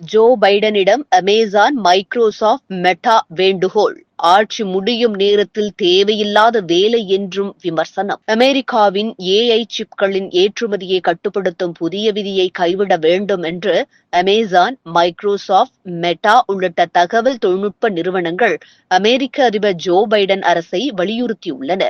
Joe பைடனிடம் Amazon Microsoft Meta வேண்டுகோள். ஆட்சி முடியும் நேரத்தில் தேவையில்லாத வேலை என்றும் விமர்சனம். அமெரிக்காவின் ஏஐ சிப்களின் ஏற்றுமதியை கட்டுப்படுத்தும் புதிய விதியை கைவிட வேண்டும் என்று அமேசான் மைக்ரோசாஃப்ட் மெட்டா உள்ளிட்ட தகவல் தொழில்நுட்ப நிறுவனங்கள் அமெரிக்க அதிபர் ஜோ பைடன் அரசை வலியுறுத்தியுள்ளன.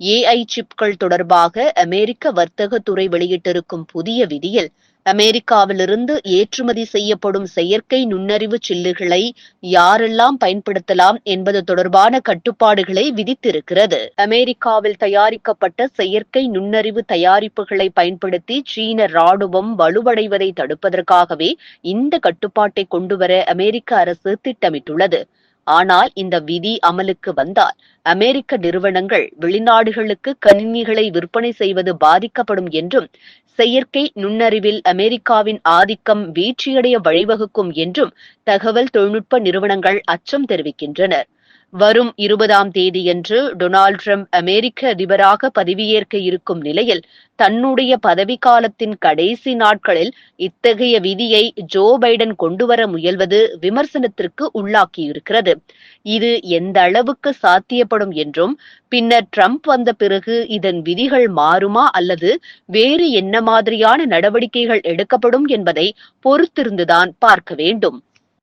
ஏஐ சிப்கள் தொடர்பாக அமெரிக்க வர்த்தகத்துறை வெளியிட்டிருக்கும் புதிய விதியில் அமெரிக்காவிலிருந்து ஏற்றுமதி செய்யப்படும் செயற்கை நுண்ணறிவு சில்லுகளை யாரெல்லாம் பயன்படுத்தலாம் என்பது தொடர்பான கட்டுப்பாடுகளை விதித்திருக்கிறது. அமெரிக்காவில் தயாரிக்கப்பட்ட செயற்கை நுண்ணறிவு தயாரிப்புகளை பயன்படுத்தி சீன ராணுவம் வலுவடைவதை தடுப்பதற்காகவே இந்த கட்டுப்பாட்டை கொண்டுவர அமெரிக்க அரசு திட்டமிட்டுள்ளது. ஆனால் இந்த விதி அமலுக்கு வந்தால் அமெரிக்க நிறுவனங்கள் வெளிநாடுகளுக்கு கணினிகளை விற்பனை செய்வது பாதிக்கப்படும் என்றும் செயற்கை நுண்ணறிவில் அமெரிக்காவின் ஆதிக்கம் வீழ்ச்சியடைய வழிவகுக்கும் என்றும் தகவல் தொழில்நுட்ப நிறுவனங்கள் அச்சம் தெரிவிக்கின்றனர். வரும் இருபதாம் தேதியன்று டொனால்ட் ட்ரம்ப் அமெரிக்க அதிபராக பதவியேற்க இருக்கும் நிலையில் தன்னுடைய பதவிக்காலத்தின் கடைசி நாட்களில் இத்தகைய விதியை ஜோ பைடன் கொண்டுவர முயல்வது விமர்சனத்திற்கு உள்ளாக்கியிருக்கிறது. இது எந்த அளவுக்கு சாத்தியப்படும் என்றும் பின்னர் ட்ரம்ப் வந்த பிறகு இதன் விதிகள் மாறுமா அல்லது வேறு என்ன மாதிரியான நடவடிக்கைகள் எடுக்கப்படும் என்பதை பொறுத்திருந்துதான் பார்க்க வேண்டும்.